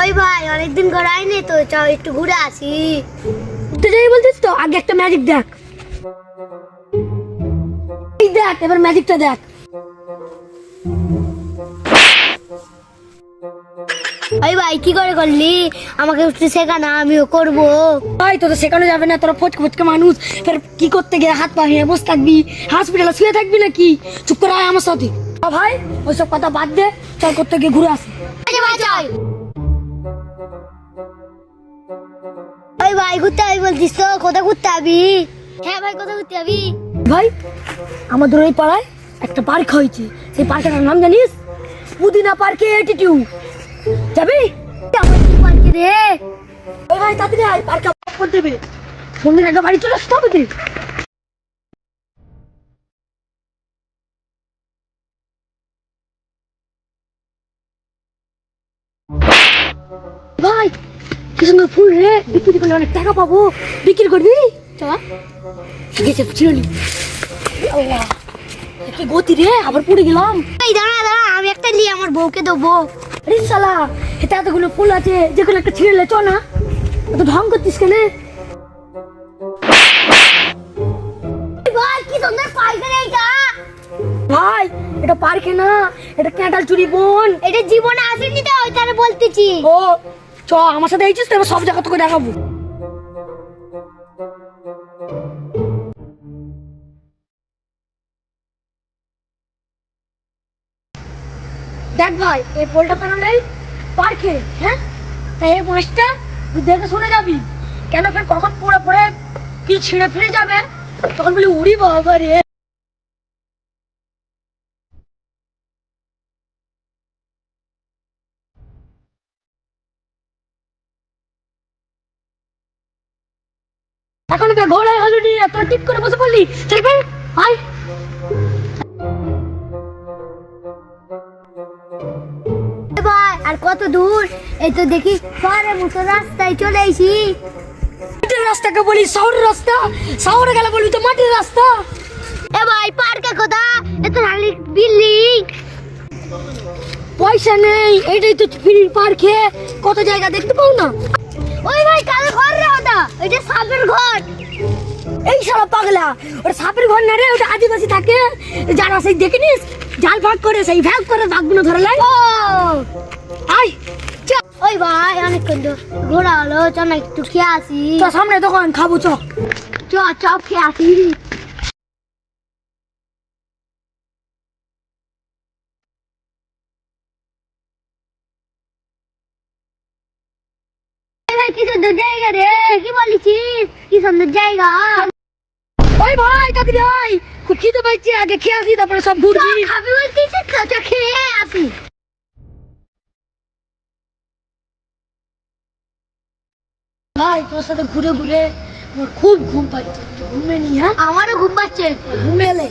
ওই ভাই অনেকদিন করে আইনি তো চ একটু ঘুরে আসি। যাই তো আগে একটা ম্যাজিক দেখ। দেখ এবার ম্যাজিকটা দেখ। ওই ভাই কি করে করলি? আমাকে একটু আমিও করব। ভাই তোদের শেখানো যাবে না তোরা ফচকে ফচকে মানুষ। ফের কি করতে গিয়ে হাত পা ভেঙে বসে থাকবি? হসপিটালে শুয়ে থাকবি নাকি? চুপ করে আয় আমার সাথে। ভাই ওইসব কথা বাদ দে চল করতে গিয়ে ঘুরে আসি। আচ্ছা ভাই চল। ওই ভাই ঘুরতে যাবি বলছিস তো কোথায় ঘুরতে যাবি হ্যাঁ ভাই কোথায় ঘুরতে যাবি ভাই আমাদের ওই পাড়ায় একটা পার্ক হয়েছে। সেই পার্কের নাম জানিস? পুদিনা পার্কে এটিটিউড যাবি? পার্কে রে? ওই ভাই তাড়াতাড়ি আয় পার্কে করে দেবে। সন্ধ্যের আগে বাড়ি চলে আসতে হবে তো। কি সুন্দর ফুল রে বিক্রি করলে অনেক টাকা পাবো। বিক্রি করবি? চল। গেছে চিরলি কি গতি রে আবার পড়ে গেলাম। এই দাঁড়া দাঁড়া আমি একটা নিয়ে আমার বউকে দেবো। আরে শালা এটা এতগুলো ফুল আছে যেগুলো একটা ছিঁড়লে চ না। এত ঢং করতিস কেন? ভাই কি সুন্দর পাইকারি এইটা ভাই এটা পার্কে না এটা ক্যাটাল চুরি বোন। এটা জীবনে আসেনি তো ওই তারা বলতেছি। ও চ, আমার সাথে এইছিস তো এবার সব জায়গা তোকে দেখাবো। দেখ ভাই, এই পোলটা কেন নেই? পার্কে হ্যাঁ? তাই এই তুই দেখে শুনে যাবি। কেন ফের কখন পড়ে পড়ে কি ছিঁড়ে ফিরে যাবে? তখন বলি, উড়ি বাবা রে। এখন তো ঘোড়ায় হলুনি এত টিপ করে বসে পড়লি। চলবে আয়। ভাই আর কত দূর? এই তো দেখি শহরের মতো রাস্তায় চলে এসি মাটির রাস্তাকে বলি শহরের রাস্তা শহরে গেলে বলবি তো মাটির রাস্তা। এ ভাই পার্কে কোথা? এত নালি বিল্ডিং পয়সা নেই এইটাই তো ফ্রি পার্কে কত জায়গা দেখতে পাও না? ওই ভাই কালো ঘর রে ওটা। ওইটা সাপের ঘর। এই সারা পাগলা ওটা সাপের ঘর না রে ওটা আদিবাসী থাকে। যারা সেই দেখিনিস জাল ভাগ করে সেই ভাগ করে ভাগগুলো ধরে লাই ও! আয় চ। ওই ভাই অনেক কিন্তু ঘোরা হলো চ না একটু খেয়ে আসি। তো সামনে দোকান খাব চ। চ চপ খেয়ে আসি। কি সুন্দর জায়গা রে? কি বলেছিস? কি সুন্দর জায়গা? ওই ভাই তাড়াতাড়ি আয় খুব খিদে পাইছি আগে খেয়ে আসি তারপরে সব চ, ঘুরবি খাবি বলছিস? তো খেয়ে আসি। ভাই তোর সাথে ঘুরে ঘুরে আমার খুব ঘুম পাচ্ছে। ঘুমে নি হ্যাঁ? আমারও ঘুম পাচ্ছে। ঘুমে এলে